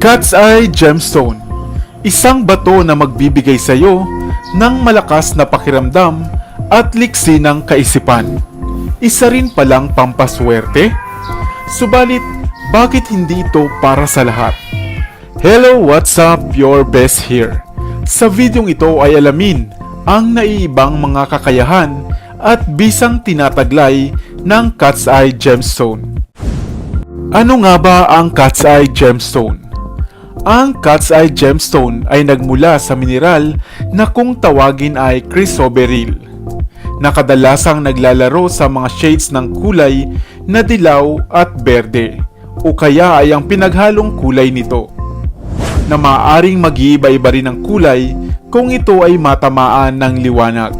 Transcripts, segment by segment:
Cat's Eye Gemstone Isang bato na magbibigay sa iyo ng malakas na pakiramdam at liksi ng kaisipan. Isa rin palang pampaswerte? Subalit, bakit hindi ito para sa lahat? Hello, what's up? Your best here. Sa videong ito ay alamin ang naiibang mga kakayahan at bisang tinataglay ng Cat's Eye Gemstone. Ano nga ba ang Cat's Eye Gemstone? Ang Cat's Eye Gemstone ay nagmula sa mineral na kung tawagin ay chrysoberyl na kadalasang naglalaro sa mga shades ng kulay na dilaw at berde o kaya ay ang pinaghalong kulay nito na maaaring mag-iiba-iba rin ang kulay kung ito ay matamaan ng liwanag.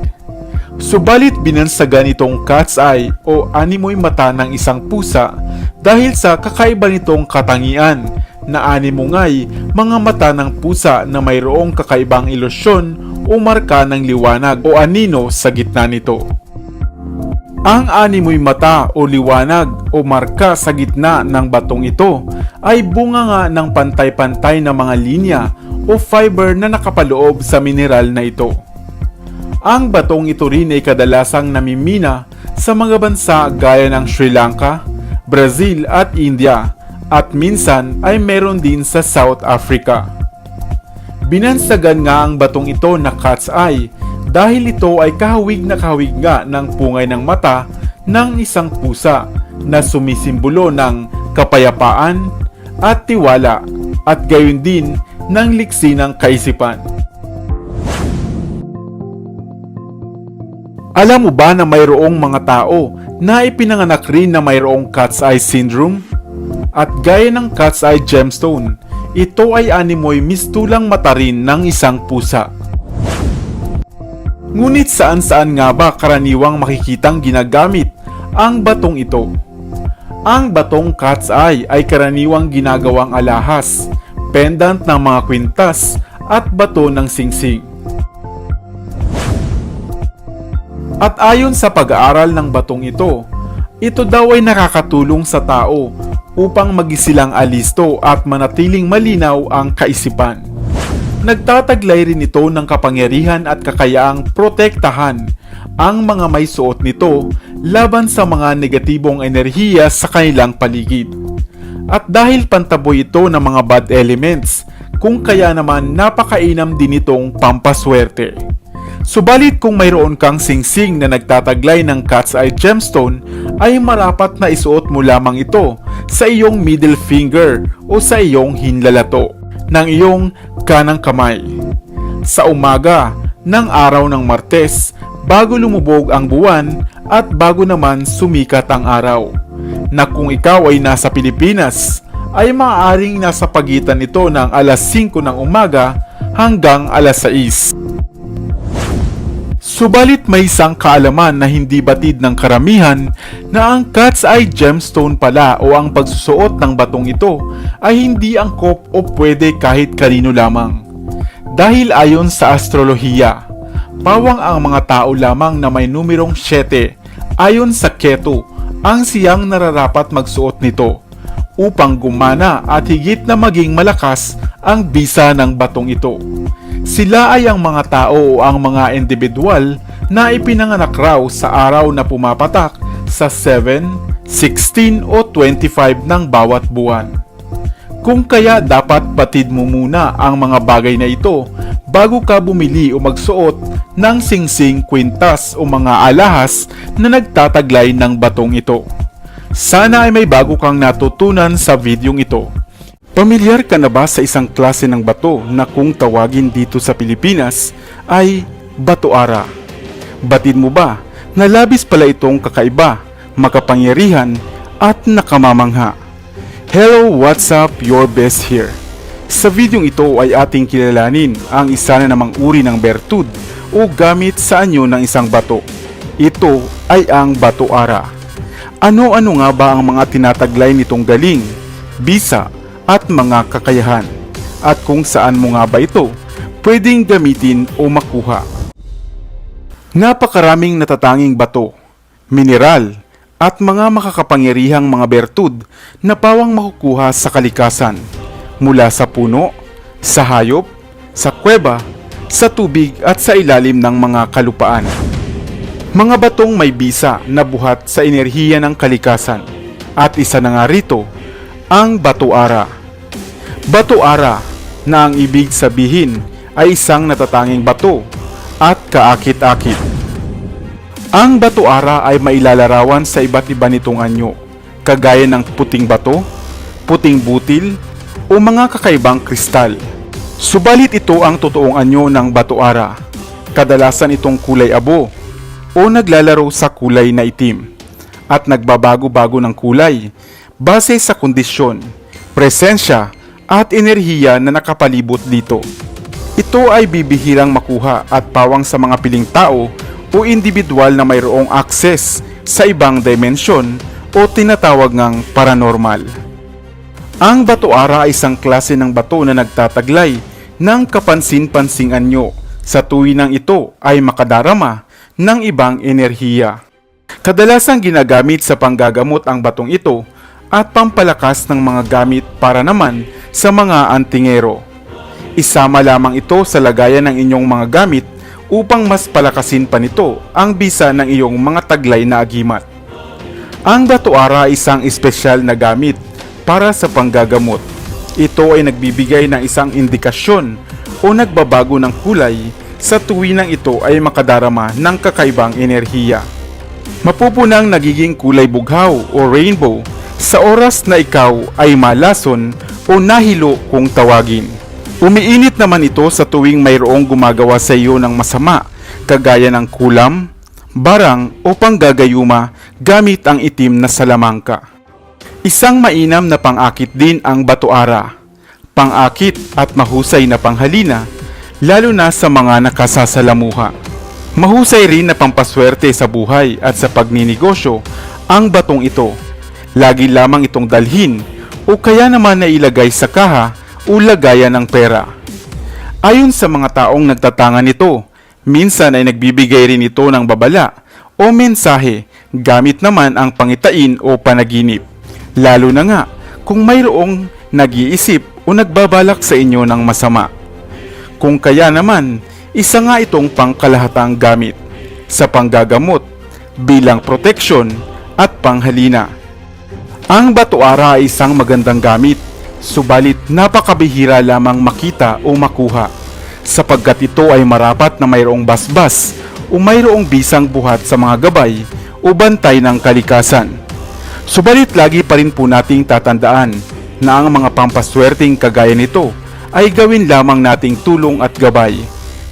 Subalit binansagan itong cat's eye o animoy mata ng isang pusa dahil sa kakaiba nitong katangian na animo nga'y mga mata ng pusa na mayroong kakaibang ilusyon o marka ng liwanag o anino sa gitna nito. Ang animoy mata o liwanag o marka sa gitna ng batong ito ay bunga nga ng pantay-pantay na mga linya o fiber na nakapaloob sa mineral na ito. Ang batong ito rin ay kadalasang namimina sa mga bansa gaya ng Sri Lanka, Brazil at India at minsan ay meron din sa South Africa. Binansagan nga ang batong ito na cat's eye dahil ito ay kahawig na kahawig nga ng pungay ng mata ng isang pusa na sumisimbolo ng kapayapaan at tiwala at gayon din ng liksi ng kaisipan. Alam mo ba na mayroong mga tao na ipinanganak rin na mayroong cat's eye syndrome? At gaya ng cat's eye gemstone, ito ay animoy mistulang mata rin ng isang pusa. Ngunit saan saan nga ba karaniwang makikitang ginagamit ang batong ito? Ang batong cat's eye ay karaniwang ginagawang alahas, pendant ng mga kwintas at bato ng singsing. At ayon sa pag-aaral ng batong ito, ito daw ay nakakatulong sa tao upang magisilang alisto at manatiling malinaw ang kaisipan. Nagtataglay rin ito ng kapangyarihan at kakayaang protektahan ang mga may suot nito laban sa mga negatibong enerhiya sa kanilang paligid. At dahil pantaboy ito ng mga bad elements, kung kaya naman napakainam din itong pampaswerte. Subalit kung mayroon kang singsing na nagtataglay ng cat's eye gemstone, ay marapat na isuot mo lamang ito sa iyong middle finger o sa iyong hinlalato ng iyong kanang kamay. Sa umaga ng araw ng Martes, bago lumubog ang buwan at bago naman sumikat ang araw. Na kung ikaw ay nasa Pilipinas, ay maaaring nasa pagitan nito ng alas 5 ng umaga hanggang alas 6. Subalit may isang kaalaman na hindi batid ng karamihan na ang cat's eye gemstone pala o ang pagsusuot ng batong ito ay hindi angkop o pwede kahit kanino lamang. Dahil ayon sa astrolohiya, pawang ang mga tao lamang na may numerong 7 ayon sa Ketu ang siyang nararapat magsuot nito upang gumana at higit na maging malakas ang bisa ng batong ito. Sila ay ang mga tao o ang mga individual na ipinanganak raw sa araw na pumapatak sa 7, 16 o 25 ng bawat buwan. Kung kaya dapat batid mo muna ang mga bagay na ito bago ka bumili o magsuot ng singsing kwintas o mga alahas na nagtataglay ng batong ito. Sana ay may bago kang natutunan sa videong ito. Pamilyar ka na ba sa isang klase ng bato na kung tawagin dito sa Pilipinas ay batoara? Batid mo ba na labis pala itong kakaiba, makapangyarihan at nakamamangha? Hello, what's up? Your best here. Sa videong ito ay ating kilalanin ang isa na namang uri ng bertud o gamit sa anyo ng isang bato. Ito ay ang batoara. Ano-ano nga ba ang mga tinataglay nitong galing, bisa, at mga kakayahan? At kung saan mo nga ba ito pwedeng gamitin o makuha? Napakaraming natatanging bato, mineral, at mga makakapangyarihang mga bertud na pawang makukuha sa kalikasan. mula sa puno, sa hayop, sa kuweba, sa tubig at sa ilalim ng mga kalupaan. Mga batong may bisa na buhat sa enerhiya ng kalikasan at isa na nga rito ang batuara. Batuara na ang ibig sabihin ay isang natatanging bato at kaakit-akit. Ang batuara ay mailalarawan sa iba't iba nitong anyo, kagaya ng puting bato, puting butil, o mga kakaibang kristal. Subalit ito ang totoong anyo ng batuara. Kadalasan itong kulay abo o naglalaro sa kulay na itim at nagbabago-bago ng kulay base sa kondisyon, presensya at enerhiya na nakapalibot dito. Ito ay bibihirang makuha at pawang sa mga piling tao o individual na mayroong access sa ibang dimensyon o tinatawag ngang paranormal. Ang batuara ay isang klase ng bato na nagtataglay ng kapansin-pansing anyo sa tuwinang ito ay makadarama ng ibang enerhiya. Kadalasang ginagamit sa panggagamot ang batong ito at pampalakas ng mga gamit para naman sa mga antingero. Isama lamang ito sa lagayan ng inyong mga gamit upang mas palakasin pa nito ang bisa ng iyong mga taglay na agimat. Ang batuara ay isang espesyal na gamit para sa panggagamot. Ito ay nagbibigay ng isang indikasyon o nagbabago ng kulay sa tuwinang ito ay makadarama ng kakaibang enerhiya. Mapupunang nagiging kulay bughaw o rainbow sa oras na ikaw ay malason o nahilo kung tawagin. Umiinit naman ito sa tuwing mayroong gumagawa sa iyo ng masama, kagaya ng kulam, barang o panggagayuma gamit ang itim na salamangka. Isang mainam na pangakit din ang batuara, pangakit at mahusay na panghalina, lalo na sa mga nakasasalamuha. Mahusay rin na pampaswerte sa buhay at sa pagninegosyo ang batong ito. Lagi lamang itong dalhin o kaya naman na ilagay sa kaha o lagayan ng pera. Ayon sa mga taong nagtatangan nito, minsan ay nagbibigay rin ito ng babala o mensahe gamit naman ang pangitain o panaginip. Lalo na nga kung mayroong nag-iisip o nagbabalak sa inyo ng masama. Kung kaya naman, isa nga itong pangkalahatang gamit sa panggagamot bilang proteksyon at panghalina. Ang batuara ay isang magandang gamit, subalit napakabihira lamang makita o makuha sapagkat ito ay marapat na mayroong basbas o mayroong bisang buhat sa mga gabay o bantay ng kalikasan. Subalit lagi pa rin po nating tatandaan na ang mga pampaswerteng kagaya nito ay gawin lamang nating tulong at gabay.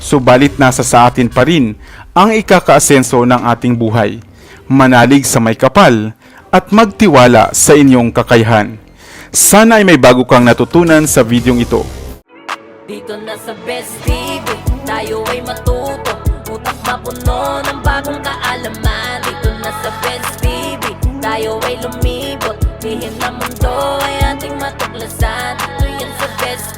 Subalit nasa sa atin pa rin ang ikakaasenso ng ating buhay. Manalig sa may kapal at magtiwala sa inyong kakayahan. Sana ay may bago kang natutunan sa videong ito. Dito na sa Best TV Tayo ay matuto Utak mapuno ng bagong kaalaman Dito na sa Best TV Tayo ay lumibot Lihim na mundo ay ating matuklasan Dito yan sa Best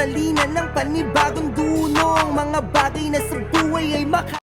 Ating utak sa lina ng panibagong dunong. Mga bagay na sa buhay ay maka